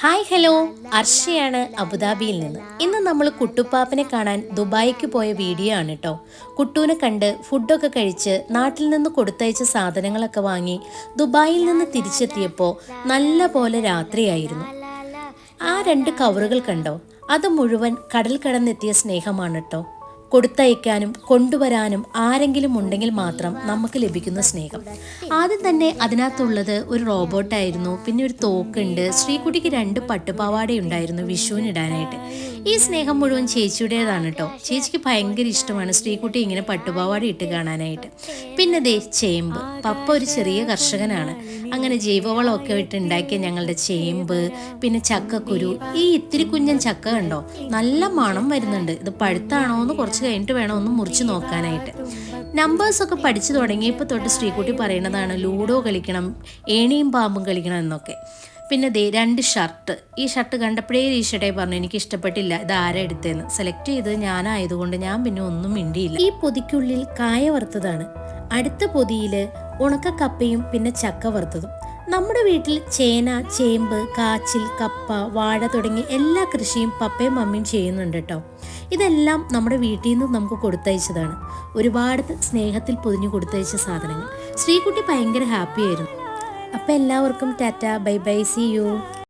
Hi hello. അർഷയാണ് അബുദാബിയിൽ നിന്ന്. ഇന്ന് നമ്മൾ കുട്ടുപ്പാപ്പനെ കാണാൻ ദുബായിക്ക് പോയ വീഡിയോ ആണ് കേട്ടോ കുട്ടൂനെ കണ്ട് ഫുഡൊക്കെ കഴിച്ച് നാട്ടിൽ നിന്ന് കൊടുത്തയച്ച സാധനങ്ങളൊക്കെ വാങ്ങി ദുബായിൽ നിന്ന് തിരിച്ചെത്തിയപ്പോൾ നല്ല പോലെ രാത്രിയായിരുന്നു. ആ രണ്ട് കവറുകൾ കണ്ടോ? അത് മുഴുവൻ കടൽ കടന്നെത്തിയ സ്നേഹമാണ് കേട്ടോ കൊടുത്തയക്കാനും കൊണ്ടുവരാനും ആരെങ്കിലും ഉണ്ടെങ്കിൽ മാത്രം നമുക്ക് ലഭിക്കുന്ന സ്നേഹം. ആദ്യം തന്നെ അതിനകത്തുള്ളത് ഒരു റോബോട്ടായിരുന്നു പിന്നെ ഒരു തോക്കുണ്ട്. ശ്രീകുട്ടിക്ക് രണ്ട് പട്ടുപാവാട ഉണ്ടായിരുന്നു വിഷുവിനിടാനായിട്ട് ഈ സ്നേഹം മുഴുവൻ ചേച്ചിയുടേതാണ് കേട്ടോ ചേച്ചിക്ക് ഭയങ്കര ഇഷ്ടമാണ് ശ്രീകുട്ടി ഇങ്ങനെ പട്ടുപാവാട ഇട്ട് കാണാനായിട്ട്. പിന്നെ ദേ ചേമ്പ്. പപ്പ ഒരു ചെറിയ കർഷകനാണ്. അങ്ങനെ ജൈവവളമൊക്കെ ഇട്ട് ഉണ്ടാക്കിയ ഞങ്ങളുടെ ചേമ്പ് പിന്നെ ചക്കക്കുരു. ഈ ഇത്തിരി കുഞ്ഞൻ ചക്ക കണ്ടോ? നല്ല മണം വരുന്നുണ്ട്. ഇത് പഴുത്താണോ എന്ന് കുറച്ച് കഴിഞ്ഞിട്ട് വേണം ഒന്ന് മുറിച്ച് നോക്കാനായിട്ട്. നമ്പേഴ്സ് ഒക്കെ പഠിച്ചു തുടങ്ങിയപ്പോൾ തൊട്ട് ശ്രീകുട്ടി പറയുന്നതാണ് ലൂഡോ കളിക്കണം ഏണിയും പാമ്പും കളിക്കണം എന്നൊക്കെ. പിന്നെ ദേ രണ്ട് ഷർട്ട്. ഈ ഷർട്ട് കണ്ടപ്പോഴേ ഈശടെ പറഞ്ഞു എനിക്ക് ഇഷ്ടപ്പെട്ടില്ല ഇത് ആരാ എടുത്തതെന്ന്? സെലക്ട് ചെയ്തത് ഞാനായതുകൊണ്ട് ഞാൻ പിന്നെ ഒന്നും മിണ്ടിയില്ല. ഈ പൊതിക്കുള്ളിൽ കായ വറുത്തതാണ്. അടുത്ത പൊതിയിൽ ഉണക്ക കപ്പയും പിന്നെ ചക്ക വറുത്തതും. നമ്മുടെ വീട്ടിൽ ചേന ചേമ്പ് കാച്ചിൽ കപ്പ വാഴ തുടങ്ങി എല്ലാ കൃഷിയും പപ്പയും മമ്മിയും ചെയ്യുന്നുണ്ട് കേട്ടോ. ഇതെല്ലാം നമ്മുടെ വീട്ടിൽ നിന്ന് നമുക്ക് കൊടുത്തയച്ചതാണ്. ഒരുപാട് സ്നേഹത്തിൽ പൊതിഞ്ഞു കൊടുത്തയച്ച സാധനങ്ങൾ. ശ്രീകുട്ടി ഭയങ്കര ഹാപ്പിയായിരുന്നു അപ്പം എല്ലാവർക്കും tata bye bye see you